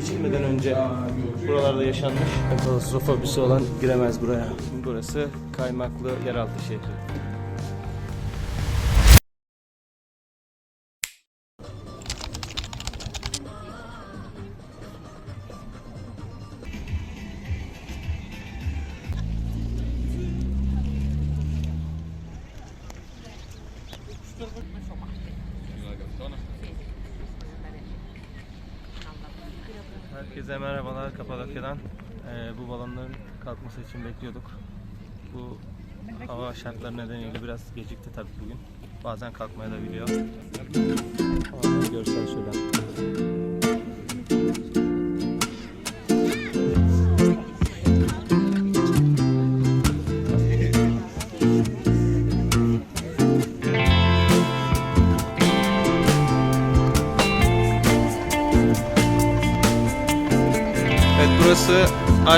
geçilmeden önce buralarda yaşanmış. Klostrofobisi olan giremez buraya. Burası Kaymaklı Yeraltı Şehri. Herkese merhabalar Kapadokya'dan. Ee, bu balonların kalkması için bekliyorduk. Bu hava şartları nedeniyle biraz gecikti tabii bugün. Bazen kalkmaya da biliyor. Görsel şöyle.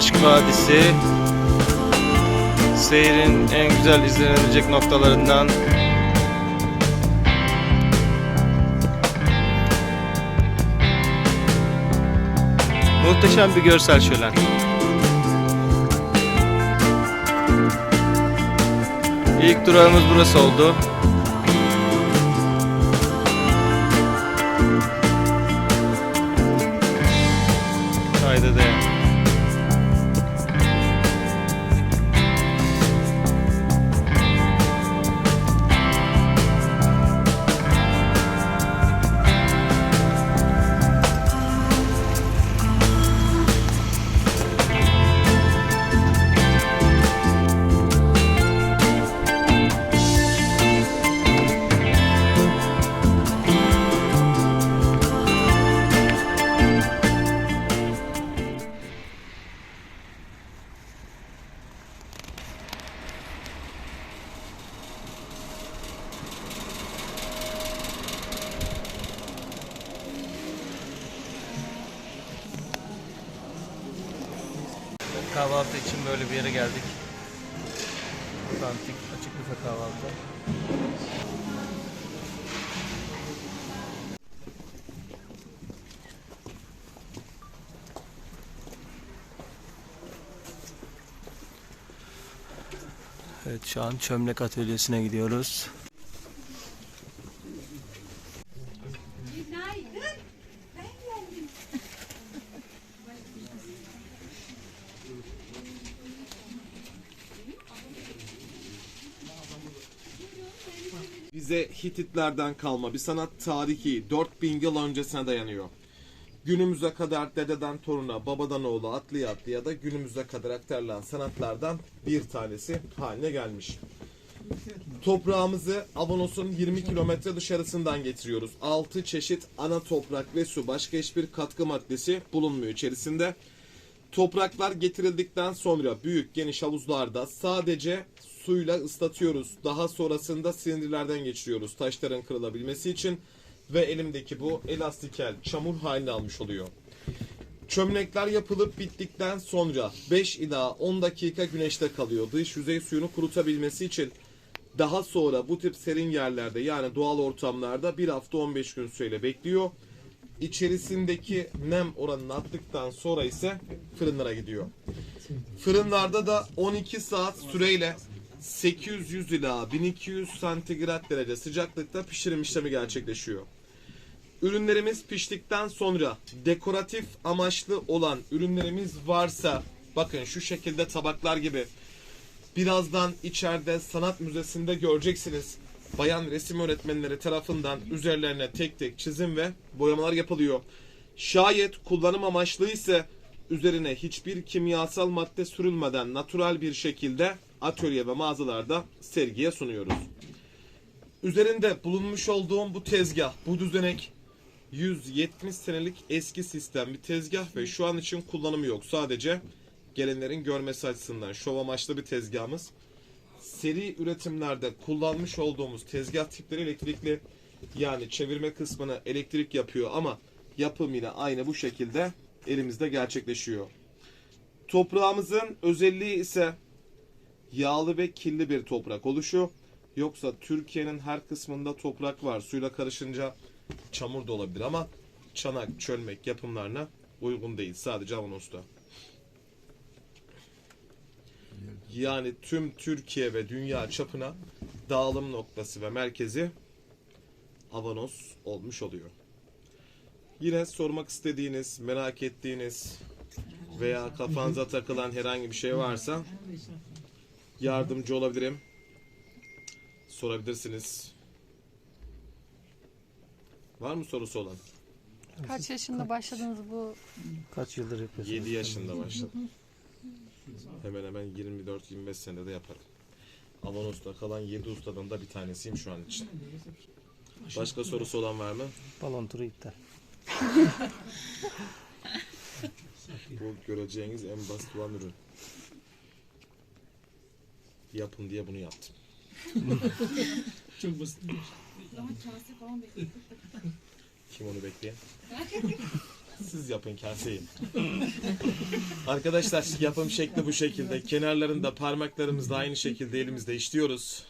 Aşk Vadisi. Seyrin en güzel izlenilecek noktalarından. Muhteşem bir görsel şölen. İlk durağımız burası oldu. Evet şu an çömlek atölyesine gidiyoruz. Günaydın. Ben geldim. bize Hititlerden kalma bir sanat tarihi 4000 yıl öncesine dayanıyor. Günümüze kadar dededen toruna, babadan oğula atlıya atlıya da günümüze kadar aktarılan sanatlardan bir tanesi haline gelmiş. Toprağımızı Avanos'un 20 kilometre dışarısından getiriyoruz. 6 çeşit ana toprak ve su başka hiçbir katkı maddesi bulunmuyor içerisinde. Topraklar getirildikten sonra büyük geniş havuzlarda sadece suyla ıslatıyoruz. Daha sonrasında sinirlerden geçiriyoruz taşların kırılabilmesi için ve elimdeki bu elastikel çamur halini almış oluyor. Çömlekler yapılıp bittikten sonra 5 ila 10 dakika güneşte kalıyor. Dış yüzey suyunu kurutabilmesi için daha sonra bu tip serin yerlerde yani doğal ortamlarda bir hafta 15 gün süreyle bekliyor. İçerisindeki nem oranını attıktan sonra ise fırınlara gidiyor. Fırınlarda da 12 saat süreyle 800 ila 1200 santigrat derece sıcaklıkta pişirim işlemi gerçekleşiyor. Ürünlerimiz piştikten sonra dekoratif amaçlı olan ürünlerimiz varsa bakın şu şekilde tabaklar gibi birazdan içeride sanat müzesinde göreceksiniz. Bayan resim öğretmenleri tarafından üzerlerine tek tek çizim ve boyamalar yapılıyor. Şayet kullanım amaçlı ise üzerine hiçbir kimyasal madde sürülmeden natural bir şekilde atölye ve mağazalarda sergiye sunuyoruz. Üzerinde bulunmuş olduğum bu tezgah, bu düzenek 170 senelik eski sistem bir tezgah ve şu an için kullanımı yok. Sadece gelenlerin görmesi açısından şov amaçlı bir tezgahımız. Seri üretimlerde kullanmış olduğumuz tezgah tipleri elektrikli. Yani çevirme kısmını elektrik yapıyor ama yapım yine aynı bu şekilde elimizde gerçekleşiyor. Toprağımızın özelliği ise yağlı ve kirli bir toprak oluşu. Yoksa Türkiye'nin her kısmında toprak var. Suyla karışınca çamur da olabilir ama çanak, çölmek yapımlarına uygun değil. Sadece Avanos'ta. Yani tüm Türkiye ve dünya çapına dağılım noktası ve merkezi Avanos olmuş oluyor. Yine sormak istediğiniz, merak ettiğiniz veya kafanıza takılan herhangi bir şey varsa yardımcı olabilirim. Sorabilirsiniz. Var mı sorusu olan? Kaç yaşında başladınız bu? Kaç yıldır yapıyorsunuz? 7 yaşında başladım. Hemen hemen 24-25 senede yaparım. Avanos'ta kalan 7 ustadan da bir tanesiyim şu an için. Başka sorusu olan var mı? Balon turu iptal. Bu göreceğiniz en basit olan ürün. Yapın diye bunu yaptım. Çok basit. Kim onu bekleyen? Siz yapın kaseyi. Arkadaşlar yapım şekli bu şekilde. Kenarlarında parmaklarımızla aynı şekilde elimizde işliyoruz.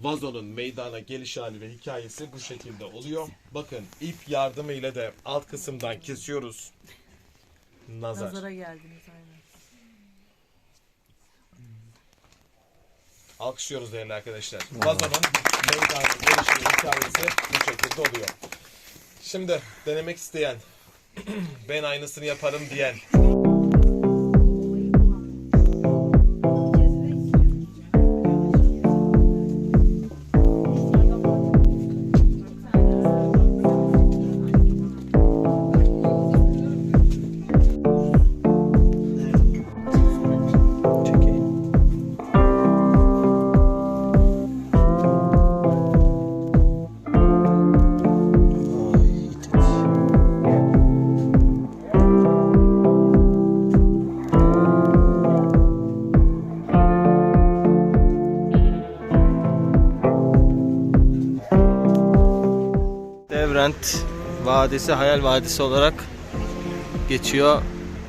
Vazonun meydana geliş hali ve hikayesi bu şekilde oluyor. Bakın ip yardımıyla da alt kısımdan kesiyoruz. Nazar. Nazara geldiniz aynen. Alkışlıyoruz değerli arkadaşlar. Vazonun meydana gelişi ve hikayesi bu şekilde oluyor. Şimdi denemek isteyen, ben aynısını yaparım diyen, Vadisi Hayal Vadisi olarak geçiyor.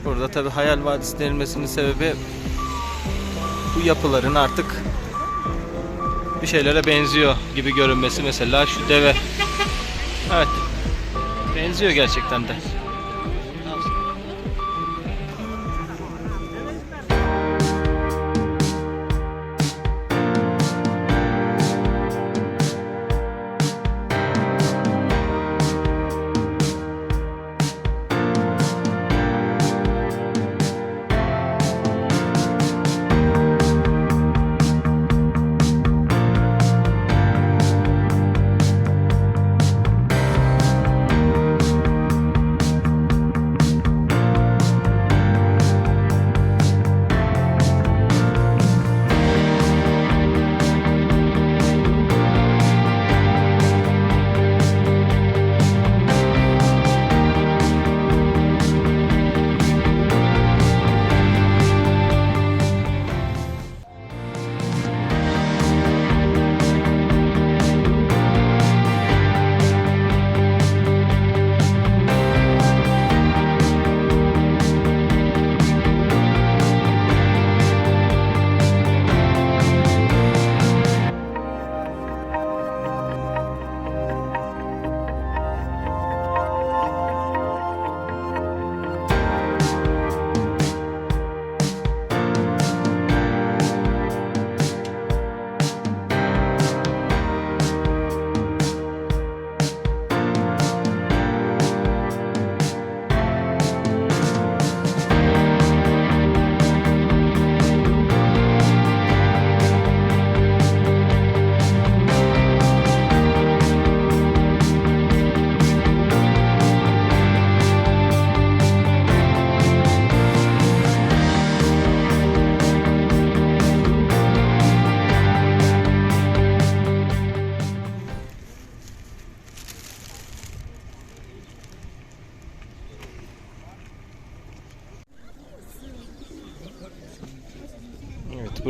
Burada tabi Hayal Vadisi denilmesinin sebebi bu yapıların artık bir şeylere benziyor gibi görünmesi. Mesela şu deve. Evet. Benziyor gerçekten de.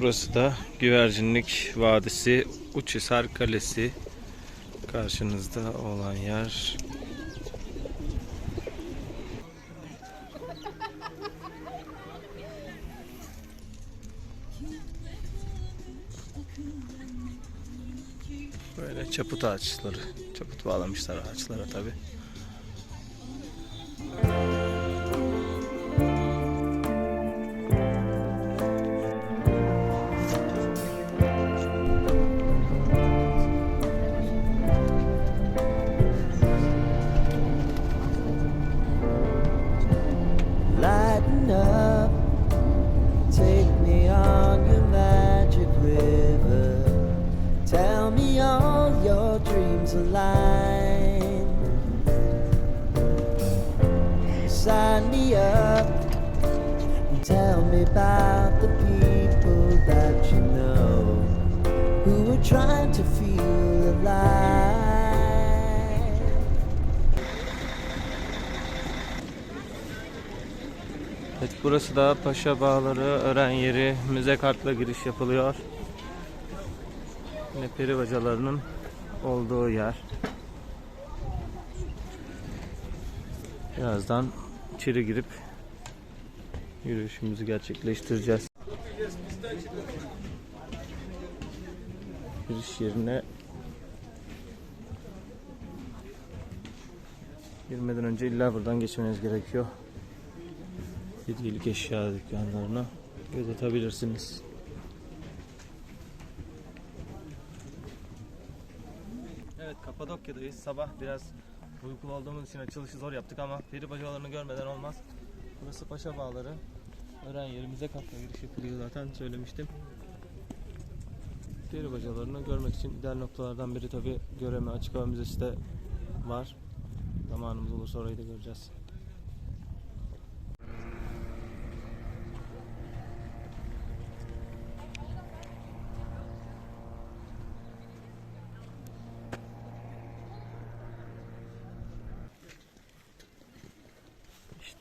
Burası da Güvercinlik Vadisi Uçhisar Kalesi karşınızda olan yer. Böyle çaput ağaçları, çaput bağlamışlar ağaçlara tabi. Evet burası da Paşa Bağları öğren yeri. Müze kartla giriş yapılıyor. Yine peri bacalarının olduğu yer. Birazdan içeri girip yürüyüşümüzü gerçekleştireceğiz. Giriş yerine girmeden önce illa buradan geçmeniz gerekiyor hediyelik eşya dükkanlarına göz atabilirsiniz. Evet Kapadokya'dayız. Sabah biraz uykulu olduğumuz için açılışı zor yaptık ama peri bacalarını görmeden olmaz. Burası Paşa Bağları. Öğren yerimize katla giriş yapılıyor zaten söylemiştim. Peri bacalarını görmek için ideal noktalardan biri tabi Göreme Açık Hava Müzesi de var. Zamanımız olursa orayı da göreceğiz.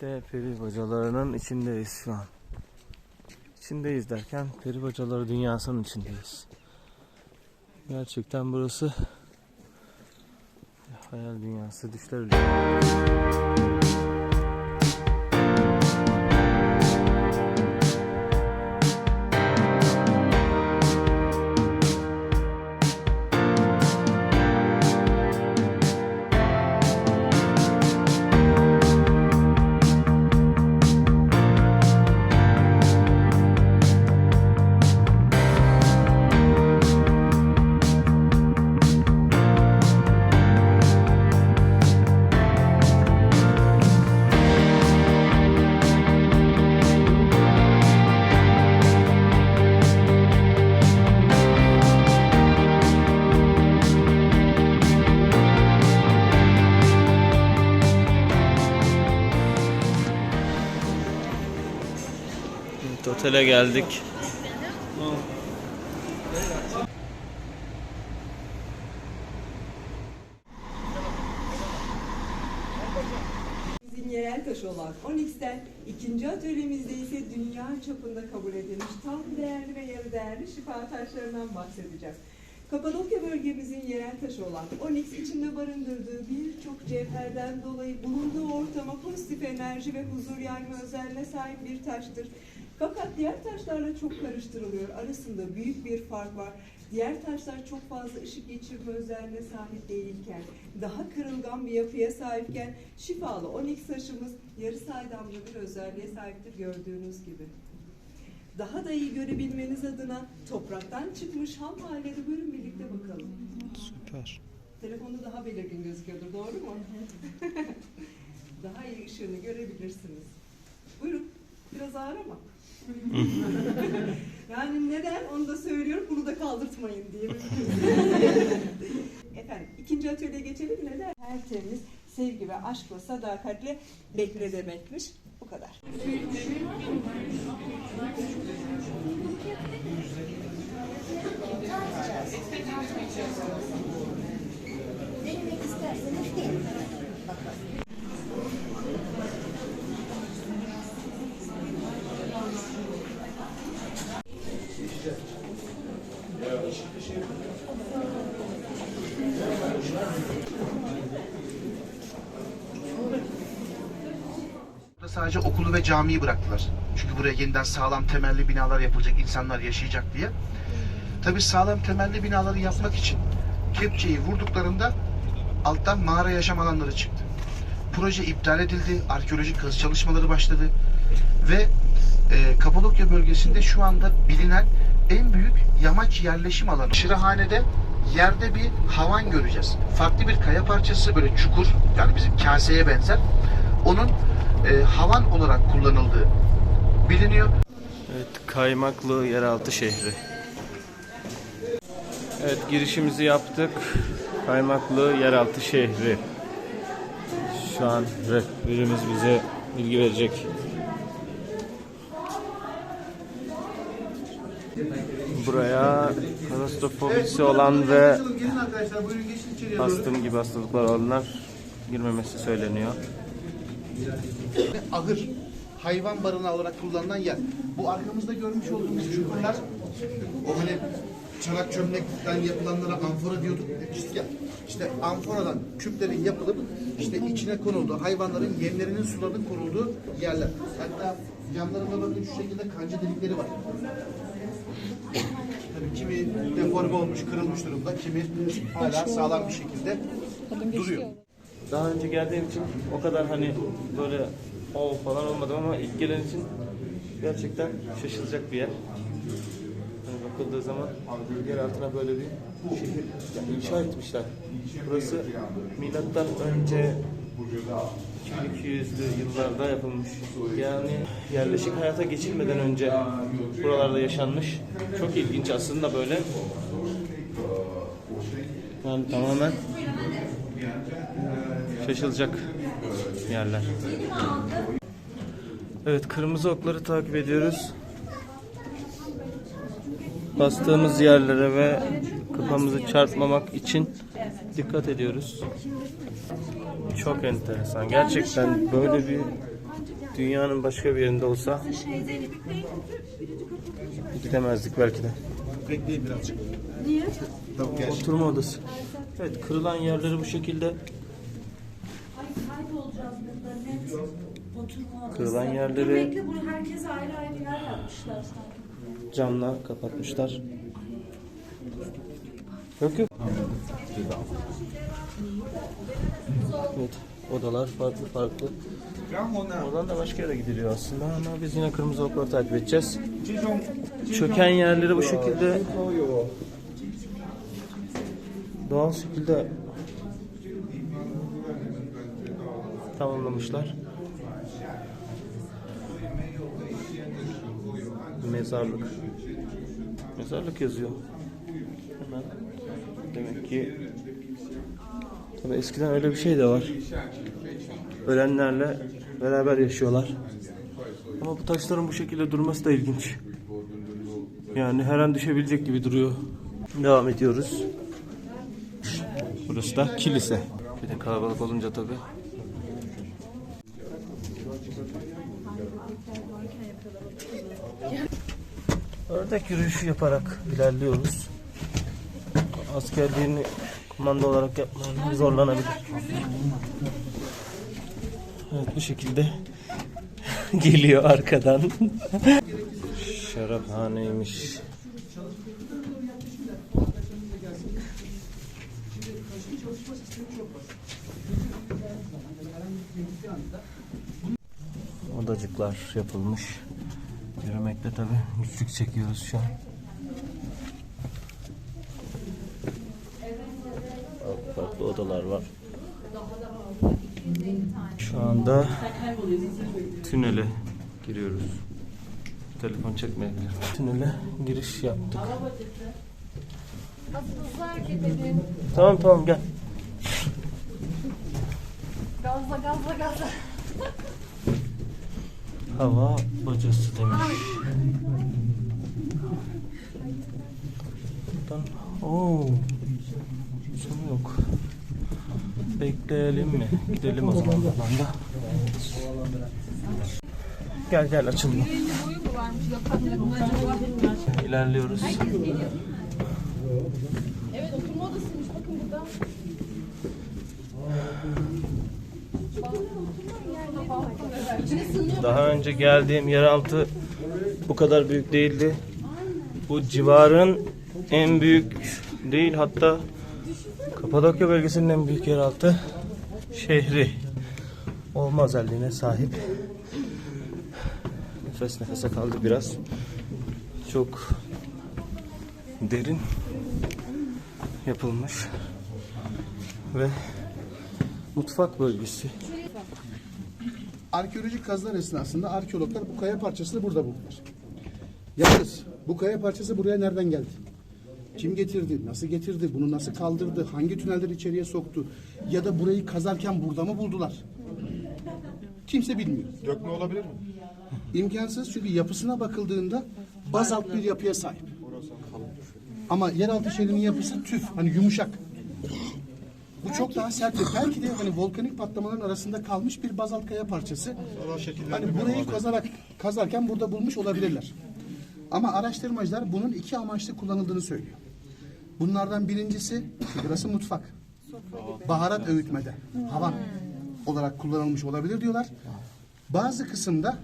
İşte peri bacalarının içindeyiz şu an. İçindeyiz derken peri bacaları dünyasının içindeyiz. Gerçekten burası hayal dünyası, düşler ülkesi. Otele geldik. Yerel taşı olan Onyx'ten ikinci atölyemizde ise dünya çapında kabul edilmiş tam değerli ve yarı değerli şifa taşlarından bahsedeceğiz. Kapadokya bölgemizin yerel taşı olan Onyx içinde barındırdığı birçok cevherden dolayı bulunduğu ortama pozitif enerji ve huzur yayma özelliğine sahip bir taştır. Fakat diğer taşlarla çok karıştırılıyor. Arasında büyük bir fark var. Diğer taşlar çok fazla ışık geçirme özelliğine sahip değilken, daha kırılgan bir yapıya sahipken şifalı onyx taşımız yarı saydamlı bir özelliğe sahiptir gördüğünüz gibi. Daha da iyi görebilmeniz adına topraktan çıkmış ham halleri buyurun birlikte bakalım. Süper. Telefonda daha belirgin gözüküyordur doğru mu? daha iyi ışığını görebilirsiniz. Buyurun biraz ağır ama. yani neden onu da söylüyorum bunu da kaldırtmayın diye. Efendim ikinci atölyeye geçelim neden? Her temiz sevgi ve aşkla sadakatle bekle demekmiş. Bu kadar. Burada sadece okulu ve camiyi bıraktılar. Çünkü buraya yeniden sağlam temelli binalar yapılacak, insanlar yaşayacak diye. Tabii sağlam temelli binaları yapmak için kepçeyi vurduklarında alttan mağara yaşam alanları çıktı. Proje iptal edildi, arkeolojik kazı çalışmaları başladı ve e, Kapadokya bölgesinde şu anda bilinen en büyük yamaç yerleşim alanı. Şırahane'de yerde bir havan göreceğiz. Farklı bir kaya parçası böyle çukur yani bizim kaseye benzer. Onun e, havan olarak kullanıldığı biliniyor. Evet, Kaymaklı Yeraltı Şehri. Evet, girişimizi yaptık. Kaymaklı Yeraltı Şehri. Şu an rehberimiz bize bilgi verecek. Buraya katastrofobisi olan ve Gelin arkadaşlar buyurun geçin içeriye doğru. astım gibi hastalıklar olanlar girmemesi söyleniyor. Ahır hayvan barınağı olarak kullanılan yer. Bu arkamızda görmüş olduğumuz çukurlar o hani çanak çömlekten yapılanlara amfora diyorduk. İşte, işte amforadan küplerin yapılıp işte içine konulduğu hayvanların yemlerinin sularının konulduğu yerler. Hatta yanlarında bakın şu şekilde kanca delikleri var. Tabii kimi deforme olmuş, kırılmış durumda, kimi hala sağlam bir şekilde duruyor. Daha önce geldiğim için o kadar hani böyle o falan olmadım ama ilk gelen için gerçekten şaşılacak bir yer. Hani bakıldığı zaman yer altına böyle bir şehir yani inşa etmişler. Burası milattan önce 2200'lü yıllarda yapılmış. Yani yerleşik hayata geçilmeden önce buralarda yaşanmış. Çok ilginç aslında böyle. Yani tamamen şaşılacak yerler. Evet kırmızı okları takip ediyoruz. Bastığımız yerlere ve kafamızı çarpmamak için dikkat ediyoruz. Çok enteresan. Gerçekten böyle bir dünyanın başka bir yerinde olsa gidemezdik belki de. Bekleyin birazcık. Oturma odası. Evet kırılan yerleri bu şekilde Oturma odası. Kırılan Dur yerleri- bekle bunu herkese ayrı ayrı yer yapmışlar sanki. camla kapatmışlar. Yok yok. Evet, odalar farklı farklı. Oradan da başka yere gidiliyor aslında ama biz yine kırmızı okları takip edeceğiz. Çöken yerleri bu şekilde doğal şekilde tamamlamışlar. Mezarlık. Mezarlık yazıyor. Hemen. Demek ki Tabii eskiden öyle bir şey de var. Ölenlerle beraber yaşıyorlar. Ama bu taşların bu şekilde durması da ilginç. Yani her an düşebilecek gibi duruyor. Devam ediyoruz. Burası da kilise. Bir de kalabalık olunca tabii. Ördek yürüyüşü yaparak ilerliyoruz. Askerliğini kumanda olarak yapmanın zorlanabilir. Evet bu şekilde geliyor arkadan. Şaraphaneymiş. Odacıklar yapılmış. Yürümekte tabi güçlük çekiyoruz şu an. Farklı odalar var. Şu anda tünele giriyoruz. Telefon çekmeyebilir. Tünele giriş yaptık. Tamam tamam gel. Gazla gazla gazla. Hava bacası demiş. Buradan Oo. Sonu yok. Bekleyelim mi? Gidelim o zaman buradan da. Gel gel açılma. İlerliyoruz. Evet oturma odasıymış bakın burada. Daha önce geldiğim yeraltı bu kadar büyük değildi. Bu civarın en büyük değil hatta Kapadokya bölgesinin en büyük yeraltı şehri olma özelliğine sahip. Nefes nefese kaldı biraz. Çok derin yapılmış ve mutfak bölgesi. Arkeolojik kazılar esnasında arkeologlar bu kaya parçasını burada buldular. Yalnız bu kaya parçası buraya nereden geldi? Kim getirdi? Nasıl getirdi? Bunu nasıl kaldırdı? Hangi tüneller içeriye soktu? Ya da burayı kazarken burada mı buldular? Kimse bilmiyor. Dökme olabilir mi? İmkansız çünkü yapısına bakıldığında bazalt bir yapıya sahip. Ama yeraltı şehrinin yapısı tüf, hani yumuşak. Bu çok daha sert. ve Belki de hani volkanik patlamaların arasında kalmış bir bazalt kaya parçası. Hani burayı kazarak kazarken burada bulmuş olabilirler. Ama araştırmacılar bunun iki amaçlı kullanıldığını söylüyor. Bunlardan birincisi burası mutfak. Baharat öğütmede, havan olarak kullanılmış olabilir diyorlar. Bazı kısımda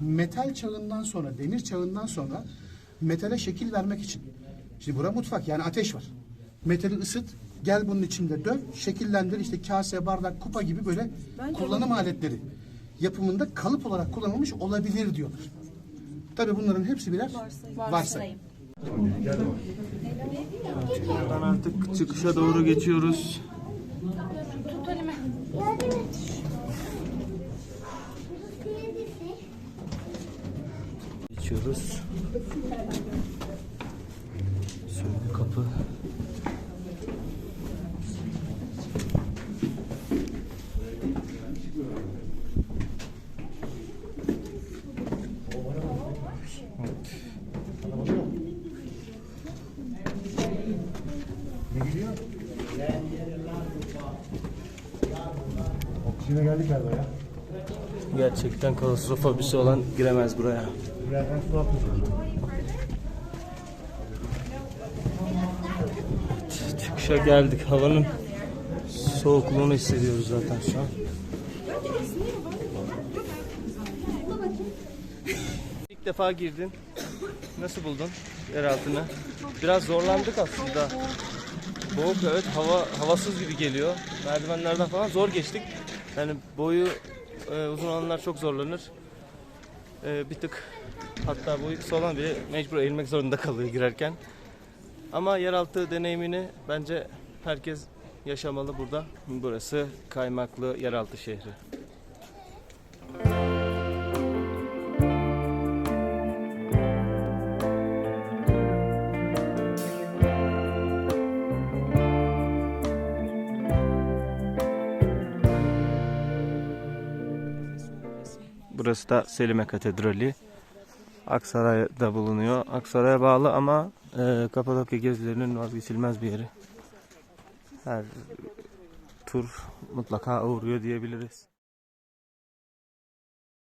metal çağından sonra, demir çağından sonra metale şekil vermek için. Şimdi bura mutfak yani ateş var. Metali ısıt, gel bunun içinde dön, şekillendir işte kase, bardak, kupa gibi böyle kullanım aletleri yapımında kalıp olarak kullanılmış olabilir diyorlar. Tabii bunların hepsi birer varsayım. Buradan artık çıkışa doğru geçiyoruz. Geçiyoruz. Şöyle bir Gerçekten klostrofobisi olan giremez buraya. Evet, Çıkışa geldik. Havanın soğukluğunu hissediyoruz zaten şu an. İlk defa girdin. Nasıl buldun yer altını? Biraz zorlandık aslında. Boğuk evet hava havasız gibi geliyor. Merdivenlerden falan zor geçtik. Yani boyu e, uzun olanlar çok zorlanır. E, bir tık hatta boyu kısa olan bile mecbur eğilmek zorunda kalıyor girerken. Ama yeraltı deneyimini bence herkes yaşamalı burada. Burası kaymaklı yeraltı şehri. Burası da Selime Katedrali. Aksaray'da bulunuyor. Aksaray'a bağlı ama e, Kapadokya gezilerinin vazgeçilmez bir yeri. Her tur mutlaka uğruyor diyebiliriz.